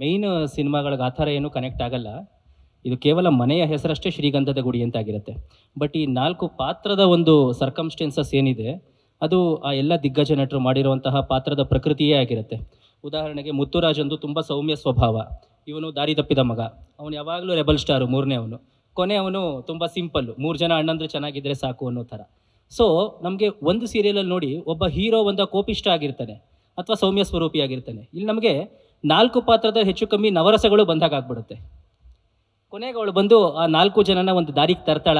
Main ಸಿನಿಮಾಗಳಿಗೆ ಆ ಥರ ಏನು ಕನೆಕ್ಟ್ ಆಗಲ್ಲ. ಇದು ಕೇವಲ ಮನೆಯ ಹೆಸರಷ್ಟೇ ಶ್ರೀಗಂಧದ ಗುಡಿ ಅಂತ ಆಗಿರುತ್ತೆ ಬಟ್ ಈ ನಾಲ್ಕು ಪಾತ್ರದ ಒಂದು ಸರ್ಕಮ್ಸ್ಟೆನ್ಸಸ್ ಏನಿದೆ, ಅದು ಆ ಎಲ್ಲ ದಿಗ್ಗಜ ನಟರು ಮಾಡಿರುವಂತಹ ಪಾತ್ರದ ಪ್ರಕೃತಿಯೇ ಆಗಿರುತ್ತೆ. ಉದಾಹರಣೆಗೆ ಮುತ್ತುರಾಜಂದು ತುಂಬ ಸೌಮ್ಯ ಸ್ವಭಾವ. ಇವನು ದಾರಿ ತಪ್ಪಿದ ಮಗ. ಅವನು ಯಾವಾಗಲೂ ರೆಬಲ್ ಸ್ಟಾರು ಮೂರನೇ ಅವನು. ಕೊನೆ ಅವನು ತುಂಬ ಸಿಂಪಲ್ಲು ಮೂರು ಜನ ಅಣ್ಣಂದ್ರೆ ಚೆನ್ನಾಗಿದ್ದರೆ ಸಾಕು ಅನ್ನೋ ಥರ. ಸೊ ನಮಗೆ ಒಂದು ಸೀರಿಯಲಲ್ಲಿ ನೋಡಿ ಒಬ್ಬ ಹೀರೋ ಒಂದು ಕೋಪಿಷ್ಟ ಆಗಿರ್ತಾನೆ, ಅಥವಾ ಸೌಮ್ಯ ಸ್ವರೂಪಿ ಆಗಿರ್ತಾನೆ ಇಲ್ಲಿ ನಮಗೆ ನಾಲ್ಕು ಪಾತ್ರದ ಹೆಚ್ಚು ಕಮ್ಮಿ ನವರಸಗಳು ಬಂದಾಗ ಆಗ್ಬಿಡುತ್ತೆ. ಕೊನೆಗೆ ಅವಳು ಬಂದು ಆ ನಾಲ್ಕು ಜನನ ಒಂದು ದಾರಿಗೆ ತರ್ತಾಳ.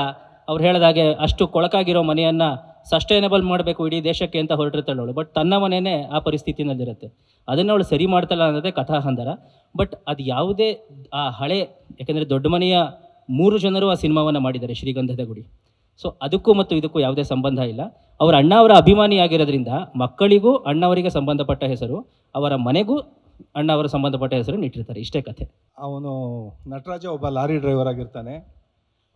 ಅವ್ರು ಹೇಳಿದಾಗೆ ಅಷ್ಟು ಕೊಳಕಾಗಿರೋ ಮನೆಯನ್ನು ಸಸ್ಟೈನಬಲ್ ಮಾಡಬೇಕು ಇಡೀ ದೇಶಕ್ಕೆ ಅಂತ ಹೊರಟಿರ್ತಾಳೆ ಅವಳು. ಬಟ್ ತನ್ನ ಮನೆಯೇ ಆ ಪರಿಸ್ಥಿತಿನಲ್ಲಿರುತ್ತೆ. ಅದನ್ನು ಅವಳು ಸರಿ ಮಾಡ್ತಾಳ ಅನ್ನೋದೇ ಕಥಾಹಂದರ. ಬಟ್ ಅದು ಯಾವುದೇ ಆ ಹಳೆ, ಯಾಕೆಂದರೆ ದೊಡ್ಡ ಮನೆಯ ಮೂರು ಜನರು ಆ ಸಿನಿಮಾವನ್ನು ಮಾಡಿದ್ದಾರೆ, ಶ್ರೀಗಂಧದ ಗುಡಿ. ಸೊ ಅದಕ್ಕೂ ಮತ್ತು ಇದಕ್ಕೂ ಯಾವುದೇ ಸಂಬಂಧ ಇಲ್ಲ. ಅವರ ಅಣ್ಣ ಅವರ ಅಭಿಮಾನಿಯಾಗಿರೋದ್ರಿಂದ ಮಕ್ಕಳಿಗೂ ಅಣ್ಣವರಿಗೆ ಸಂಬಂಧಪಟ್ಟ ಹೆಸರು, ಅವರ ಮನೆಗೂ ಅಣ್ಣ ಅವರ ಸಂಬಂಧಪಟ್ಟ ಹೆಸರು ಇಟ್ಟಿರ್ತಾರೆ ಇಷ್ಟೇ ಕಥೆ. ಅವನು ನಟರಾಜ ಒಬ್ಬ ಲಾರಿ ಡ್ರೈವರ್ ಆಗಿರ್ತಾನೆ.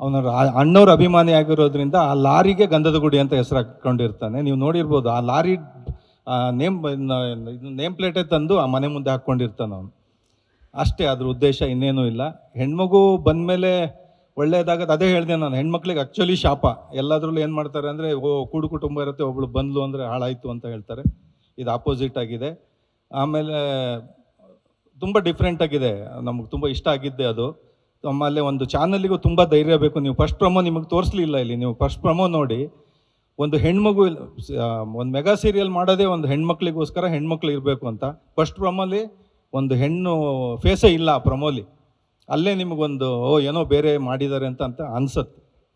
ಅವನ ಅಣ್ಣವ್ರ ಅಭಿಮಾನಿ ಆಗಿರೋದ್ರಿಂದ ಆ ಲಾರಿಗೆ ಗಂಧದ ಗುಡಿ ಅಂತ ಹೆಸರು ಹಾಕ್ಕೊಂಡಿರ್ತಾನೆ ನೀವು ನೋಡಿರ್ಬೋದು, ಆ ಲಾರಿ ನೇಮ್ ನೇಮ್ ಪ್ಲೇಟೇ ತಂದು ಆ ಮನೆ ಮುಂದೆ ಹಾಕ್ಕೊಂಡಿರ್ತಾನೆ ಅವನು. ಅಷ್ಟೇ, ಅದ್ರ ಉದ್ದೇಶ ಇನ್ನೇನೂ ಇಲ್ಲ. ಹೆಣ್ಮಗು ಬಂದಮೇಲೆ ಒಳ್ಳೆಯದಾಗದು ಅದೇ ಹೇಳಿದೆ ನಾನು, ಹೆಣ್ಮಕ್ಳಿಗೆ ಆ್ಯಕ್ಚುಲಿ ಶಾಪ. ಎಲ್ಲಾದ್ರಲ್ಲೂ ಏನು ಮಾಡ್ತಾರೆ ಅಂದರೆ, ಓ, ಕೂಡು ಕುಟುಂಬ ಇರುತ್ತೆ, ಒಬ್ಳು ಬಂದ್ಲು ಅಂದರೆ ಹಾಳಾಯಿತು ಅಂತ ಹೇಳ್ತಾರೆ. ಇದು ಆಪೋಸಿಟ್ ಆಗಿದೆ. ಆಮೇಲೆ ತುಂಬ ಡಿಫ್ರೆಂಟ್ ಆಗಿದೆ. ನಮಗೆ ತುಂಬ ಇಷ್ಟ ಆಗಿದ್ದೆ ಅದು. ಆಮೇಲೆ ಒಂದು ಚಾನಲ್ಗೂ ತುಂಬ ಧೈರ್ಯ ಬೇಕು. ನೀವು ಫಸ್ಟ್ ಪ್ರಮೋ ನಿಮಗೆ ತೋರಿಸ್ಲಿಲ್ಲ ಇಲ್ಲಿ. ನೀವು ಫಸ್ಟ್ ಪ್ರಮೋ ನೋಡಿ, ಒಂದು ಹೆಣ್ಮಗು ಒಂದು ಮೆಗಾ ಸೀರಿಯಲ್ ಮಾಡೋದೇ ಒಂದು ಹೆಣ್ಮಕ್ಳಿಗೋಸ್ಕರ ಹೆಣ್ಮಕ್ಳು ಇರಬೇಕು ಅಂತ. ಫಸ್ಟ್ ಪ್ರಮೋಲಿ ಒಂದು ಹೆಣ್ಣು ಫೇಸೇ ಇಲ್ಲ ಆ ಪ್ರಮೋಲಿ ಅಲ್ಲೇ ನಿಮಗೊಂದು, ಓ, ಏನೋ ಬೇರೆ ಮಾಡಿದ್ದಾರೆ ಅಂತ ಅಂತ ಅನ್ಸತ್ತೆ.